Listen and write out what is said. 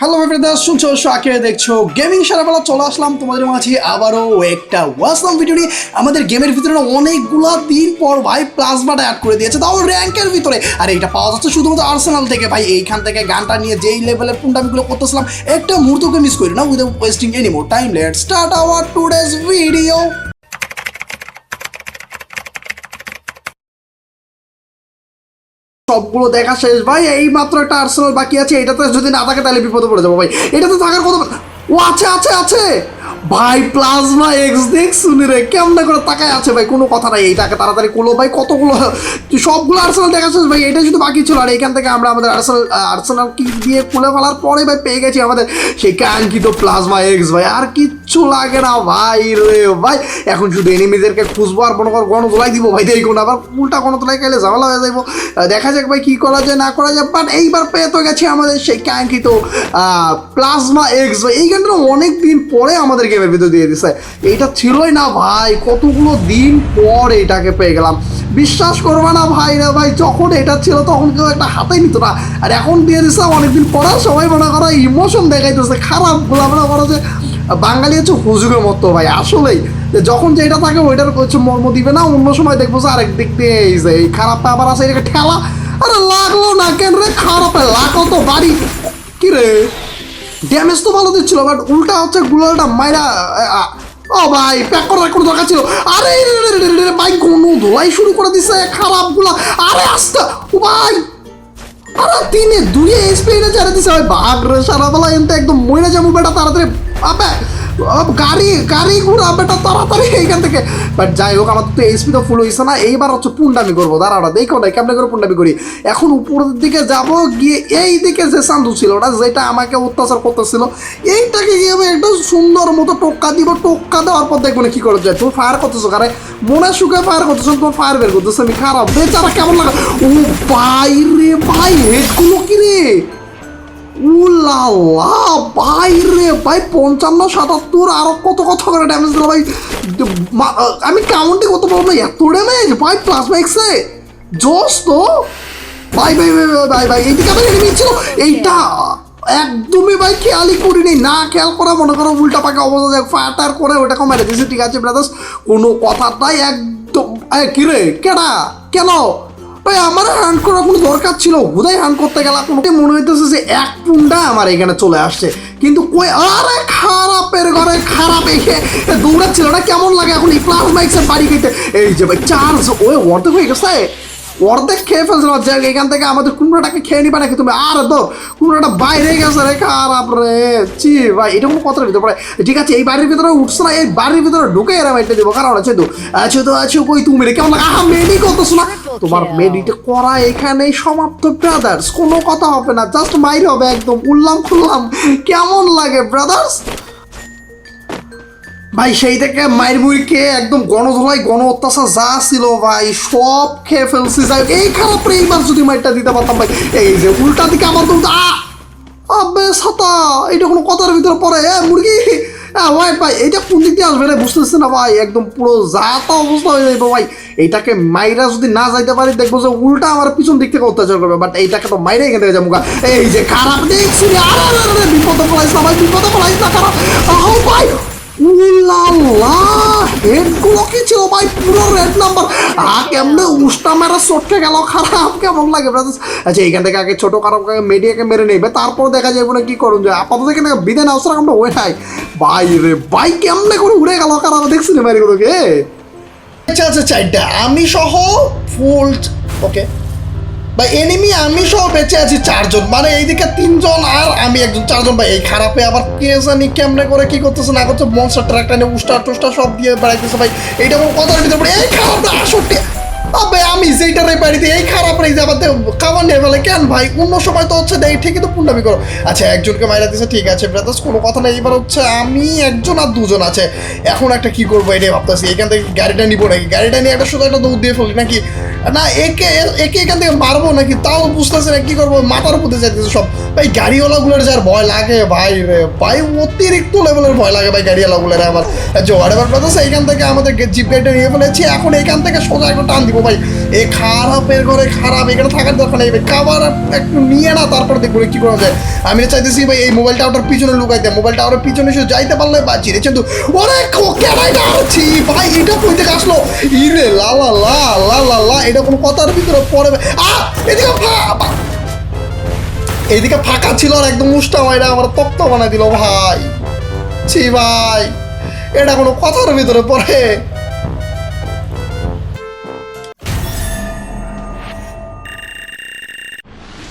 Hello brothers শুনছো শাকে দেখছ গেমিং সারাবেলা চলে আসলাম তোমাদের মাঝে আবারও একটা ওয়াসলাম ভিডিও নিয়ে। আমাদের গেমের ভিতরে অনেকগুলো দিন পর ভাই প্লাজমাটা অ্যাড করে দিয়েছে, তাও র্যাঙ্কের ভিতরে। আর, এটা পাওয়া যাচ্ছে শুধুমাত্র আর্সেনাল থেকে, ভাই। এইখান থেকে গানটা নিয়ে যেই লেভেলের পুন্ডামিগুলো করতেছিলাম, একটা মুহূর্তকে মিস করি না without wasting any more time let start our today's video সবগুলো দেখা শেষ। ভাই এই মাত্র একটা আর্সেনাল বাকি আছে, এটাতে যদি না থাকে তাহলে বিপদে পড়ে যাব ভাই। এটাতে থাকার কথা ও, আছে আছে আছে! ভাই, প্লাজমা এক্স দেখ শুনি রে কেমন করে তাকায় আছে ভাই, কোনো কথা নাই। এইটাকে তাড়াতাড়ি কুলো ভাই, কতগুলো সবগুলো আর্সেনাল দেখা শেষ। ভাই, এটা শুধু বাকি ছিল, আর এখান থেকে আমরা আমাদের আর্সেনাল আর্সেনাল কি দিয়ে খুলে ফেলার পরে ভাই পেয়ে গেছি আমাদের সেই কাঙ্ক্ষিত প্লাজমা এক্স ভাই। আর কিচ্ছু লাগে না, ভাই রে, ভাই। এখন শুধু এনিমিদেরকে খুঁজবো আর মনে কর গণতোলাই দিব, ভাই। দেখো না আবার উল্টা গণতোলাই খেলে ঝামেলা হয়ে যাইবো। দেখা যাক, ভাই, কি করা যায়, না করা যায়। বাট এইবার পেয়ে তো গেছে আমাদের সেই কাঙ্ক্ষিত প্লাজমা এক্স ভাই। এই গানটা অনেক দিন পরে আমাদের গেমের ভিতর দিয়ে দিছে। এইটা ছিলই না, ভাই। কতগুলো দিন পর এটাকে পেয়ে গেলাম। বিশ্বাস করবে না, ভাই রে, ভাই। যখন এটা ছিল, তখন কেউ একটা হাতে নিত না। আর এখন দিয়ে দিছে, অনেকদিন পরে সবাই মনে করো ইমোশন দেখাইতেছে। খারাপ মনে করো যে বাঙালি হচ্ছে হুজুগের মতো ভাই, আসলেই। যখন যেটা থাকে, ওইটার হচ্ছে মর্ম দিবে না, অন্য সময় দেখব যে আরেক দিক দিয়ে এই যে, এই খারাপ আবার আছে, এটাকে ঠেলা। আরে লাগল না কেন রে, খারাপ লাগল তো বাড়ি। কি রে? ড্যামেজ তো ভালো দিচ্ছিল বাট উল্টা হচ্ছে গুলালটা মাইরা ও ভাই প্যাক করার কোনো দরকার ছিল। আরে ভাই, কোনো ধোলাই শুরু করে দিছে, খারাপগুলা। আরে, আস্তে, ও ভাই। আরে তিনে দুই স্পিডে চারে দিছে ভাই বাঘ রে সারা বেলা এনতে একদম মরে যাব বেটা, তাড়াতাড়ি। আবে গাড়ি গাড়ি ঘুরা বেটা, তাড়াতাড়ি এইখান থেকে। বাট যাই হোক, আমার তো এইচপি তো ফুল হয়েছে না। এইবার হচ্ছে পুন্ডামি করব। দাঁড়াটা দেখো না, কেমনে করে পুন্ডামি করি। এখন উপরের দিকে যাব, গিয়ে এই দিকে যে সান্দু ছিল ওটা যেটা আমাকে অত্যাচার করতেছিল, এইটাকে গিয়ে আমি একটা সুন্দর মতো টোক্কা দিব। টোক্কা দেওয়ার পর দেখব না কি করে যায়। তুমি ফায়ার করতেছো কারে? মনে সুখে ফায়ার করতেছো, তোমার ফায়ার বের করতেছো, আমি খারাপ। বেচারা কেমন লাগে ও ভাই রে ভাই হেডগুলো কি রে? উলালা ভাই রে, ভাই পঞ্চান্ন, সাতাত্তর, আরও কত কত করে ড্যামেজ দিল ভাই। আমি কাউন্টে করতে পারব না, এত ড্যামেজ ভাই প্লাস ম্যাক্সে জোস তো। ভাই ভাই ভাই ভাই ভাই ভাই, এইদিকে আমার এনিমি ছিল। এইটা একদমই ভাই খেয়ালই করিনি। না খেয়াল করা মনে করো উল্টা পাকে অবস্থা দেখ ফাটার করে ওটাকে মেরে দিয়েছে। ঠিক আছে ব্রাদার্স কোনো কথাটাই একদম, এ, কিরে, কেডা? কেন? ভাই আমার হ্যান্ড করার কোনো দরকার ছিল। বোধহয় হ্যান্ড করতে গেলে কোনো মনে হইতেছে যে এক পুন্ডা আমার এখানে চলে আসছে। কিন্তু কই, আরে খারাপের ঘরে খারাপ এসে দৌড়াচ্ছিল না, কেমন লাগে এখন এই প্লাস মাইক্সের বাড়ি খেতে? এই যে ভাই চার্জ ওই অর্ধেক হয়ে গেছে। অর্ধেক খেয়ে ফেলছিল যে এখান থেকে আমাদের কুমড়োটাকে খেয়ে নিবা নাকি তুমি? আর তো, কুমড়োটা বাইরে গেছে রে, খারাপ রে। চি ভাই, এটা কোনো কথার ভিতরে ঠিক আছে, এই বাড়ির ভিতরে উঠছে না, এই বাড়ির ভিতরে ঢুকে এরা মাইটে দেবো। কারণ আছে তো আছে তো আছে কই তুমি রে? কেমন লাগে? মেডি করতেছো না? তোমার মেডিটা করা এখানেই সমাপ্ত ব্রাদার্স কোনো কথা হবে না জাস্ট মাইর হবে একদম, উল্লাম খুললাম। কেমন লাগে ব্রাদার্স ভাই সেই থেকে মায়ের মুড়ি খেয়ে একদম গণধোলাই গণ অত্যাচার যা ছিল ভাই, সব খেয়ে ফেলছি। যাই এই খারাপ রে, এইবার যদি মাইরটা দিতে পারতাম ভাই। এই যে উল্টা দিকে আমার তো আ আবে ছাতা এটা কোনো কথার ভিতরে পড়ে, এ মুরগি। হ্যাঁ ভাই ভাই এটা কোন দিক দিয়ে আসবে রে বুঝতেছি না ভাই। একদম পুরো যা তা অবস্থা হয়ে যাবে ভাই। এইটাকে মাইরা যদি না যাইতে পারি, দেখব যে উল্টা আমার পিছন দিক থেকে অত্যাচার করবে। বাট এইটাকে তো মাইরে এখান থেকে যাব গা। এই যে খারাপ, দেখছি বিপদে পড়াইছ না ভাই, বিপদে পড়াইছ না খারাপ ভাই! ছিল ভাই? রেড নাম্বার আ, কেমনে উষ্টা মেরা খারাপ কেমন লাগে আচ্ছা থেকে আগে ছোট মেডিয়াকে মেরে নেবে? তারপর দেখা যাবে না কি করুন? আপাতত এখানে বিদে না ওসরা আমরা ওই নাই। ভাই রে, ভাই কেমনে করে উড়ে গেল? খারাপ দেখছি মারি আচ্ছা আচ্ছা চারটা আমি সহ ফুল ওকে বা এনিমি আমি সহ বেঁচে আছি চারজন। মানে এইদিকে তিনজন আর আমি একজন, চারজন ভাই। এই খারাপে আবার কে জানি কেমনে করে কি করতেছে, না করছে মনস্টার ট্রাকটা নিয়ে উস্টার টুস্টার সব দিয়ে বেড়াইতেছে ভাই। এইটা কোনো কথার ভিতরে এই খারাপ না আসলে আবে, আমি বাড়িতে এই খারাপ ফেলে। কেন ভাই? অন্য সময় তো হচ্ছে ঠিকই তো পুন্ডামি করো। আচ্ছা একজনকে মাইরা দিছে, ঠিক আছে ব্রাদার্স কোনো কথা নেই। এবার হচ্ছে, আমি একজন আর দুজন আছে। এখন একটা কি করব, এটাই ভাবতেছি। এখান থেকে গাড়িটা নিবো নাকি? গাড়িটা নিয়ে একটা শুধু একটা দৌড় দিয়ে ফেলি নাকি? না, একে একে এখান থেকে মারবো নাকি? তাও বুঝতেছে না, কি করব? মাথার উপরে যাইতেছে সব। ভাই, গাড়িওয়ালাগুলোর যার ভয় লাগে, ভাই রে, ভাই, অতিরিক্ত লেভেলের ভয় লাগে ভাই গাড়িওয়ালাগুলোর আমার জোয়ার এবার ব্রাদার্স থেকে আমাদের জিপ গাড়িটা নিয়ে ফেলেছি। এখন এইখান থেকে সোজা একটা টান দিব ভাই। এই খারাপের ঘরে খারাপ, এখানে থাকার দরকার নেই। ভাই খাবার একটু নিয়ে না, তারপর দেখব কি করা যায়। আমি না চাইতেছি ভাই, এই মোবাইল টাওয়ারটার পিছনে লুকাইতে মোবাইল টাওয়ারের পিছনে এসে যাইতে পারলে বাঁচি রে কিন্তু ওরে কেনাই আছি ভাই, এটা কই থেকে আসলো? ইরে লা লা লা লা লা লা, এটা কোনো কথার ভিতরে পড়ে আ, এদিকে ফা- এইদিকে ফাঁকা ছিল আর একদম মুষ্টা মাইরা আমার তপ্ত বানাই দিল ভাই। ছি ভাই, এটা কোনো কথার ভিতরে পড়ে।